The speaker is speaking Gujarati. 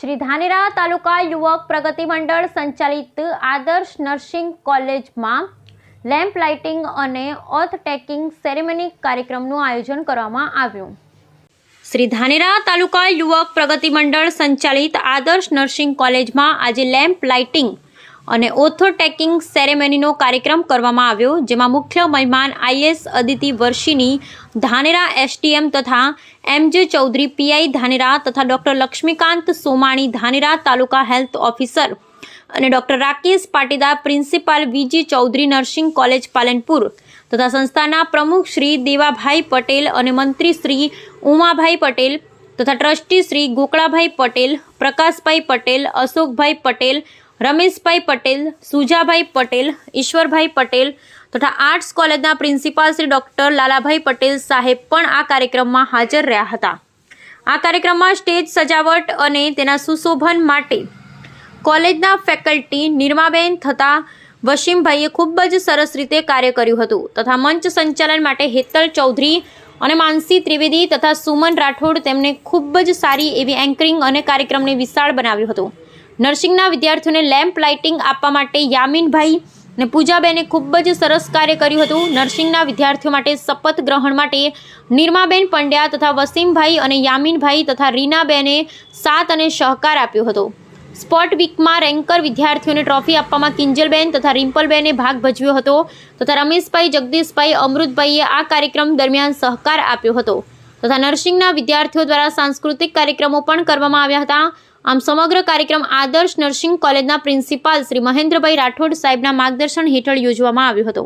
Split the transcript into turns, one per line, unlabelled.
શ્રી ધાનેરા તાલુકા યુવક પ્રગતિ મંડળ સંચાલિત આદર્શ નર્સિંગ કોલેજમાં લેમ્પ લાઇટિંગ અને ઓથ ટેકિંગ સેરેમની કાર્યક્રમનું આયોજન કરવામાં આવ્યું. શ્રી ધાનેરા તાલુકા યુવક પ્રગતિ મંડળ સંચાલિત આદર્શ નર્સિંગ કોલેજમાં આજે લેમ્પ લાઇટિંગ અને ઓથો ટેકિંગ સેરેમનીનો કાર્યક્રમ કરવામાં આવ્યો, જેમાં મુખ્ય મહેમાન આઈએસ અદિતિ વર્ષીની ધાનેરા એસટીએમ તથા એમજે ચૌધરી પીઆઈ ધાનેરા તથા doctor Laxmikant Somani Dhanera taluka health officer અને doctor Rakesh Patidar principal VG Chaudhary nursing college Palanpur તથા સંસ્થાના પ્રમુખ શ્રી દેવાભાઈ પટેલ અને મંત્રી શ્રી ઉમાભાઈ પટેલ તથા ટ્રસ્ટી શ્રી ગોકળાભાઈ પટેલ, પ્રકાશભાઈ પટેલ, અશોકભાઈ પટેલ રમેશભાઈ પટેલ, સુજાભાઈ પટેલ, ઈશ્વરભાઈ પટેલ તથા આર્ટ્સ કોલેજના પ્રિન્સિપાલ શ્રી ડૉક્ટર લાલાભાઈ પટેલ સાહેબ પણ આ કાર્યક્રમમાં હાજર રહ્યા હતા. આ કાર્યક્રમમાં સ્ટેજ સજાવટ અને તેના સુશોભન માટે કોલેજના ફેકલ્ટી નિર્માબેન થતા વસીમભાઈએ ખૂબ જ સરસ રીતે કાર્ય કર્યું હતું તથા મંચ સંચાલન માટે હેતલ ચૌધરી અને માનસી ત્રિવેદી તથા સુમન રાઠોડ તેમને ખૂબ જ સારી એવી એન્કરિંગ અને કાર્યક્રમને વિશાળ બનાવ્યું હતું. નર્સિંગના વિદ્યાર્થીઓને લેમ્પ લાઇટિંગ આપવા માટે યામીનભાઈ અને પૂજાબેને ખૂબ જ સરસ કાર્ય કર્યું હતું. નર્સિંગના વિદ્યાર્થીઓ માટે શપથ ગ્રહણ માટે નિર્માબેન પંડ્યા તથા વસીમભાઈ અને યામીનભાઈ તથા રીનાબેને સાથ અને સહકાર આપ્યો હતો. સ્પોર્ટ વીકમાં રેન્કર વિદ્યાર્થીઓને ટ્રોફી આપવામાં કિંજલબેન તથા રિમ્પલબેને ભાગ ભજવ્યો હતો તથા રમેશભાઈ, જગદીશભાઈ, અમૃતભાઈએ આ કાર્યક્રમ દરમિયાન સહકાર આપ્યો હતો. તથા નર્સિંગના વિદ્યાર્થીઓ દ્વારા સાંસ્કૃતિક કાર્યક્રમો પણ કરવામાં આવ્યા હતા. આમ સમગ્ર કાર્યક્રમ આદર્શ નર્સિંગ કોલેજના પ્રિન્સિપાલ શ્રી મહેન્દ્રભાઈ રાઠોડ સાહેબના માર્ગદર્શન હેઠળ યોજવામાં આવ્યો હતો.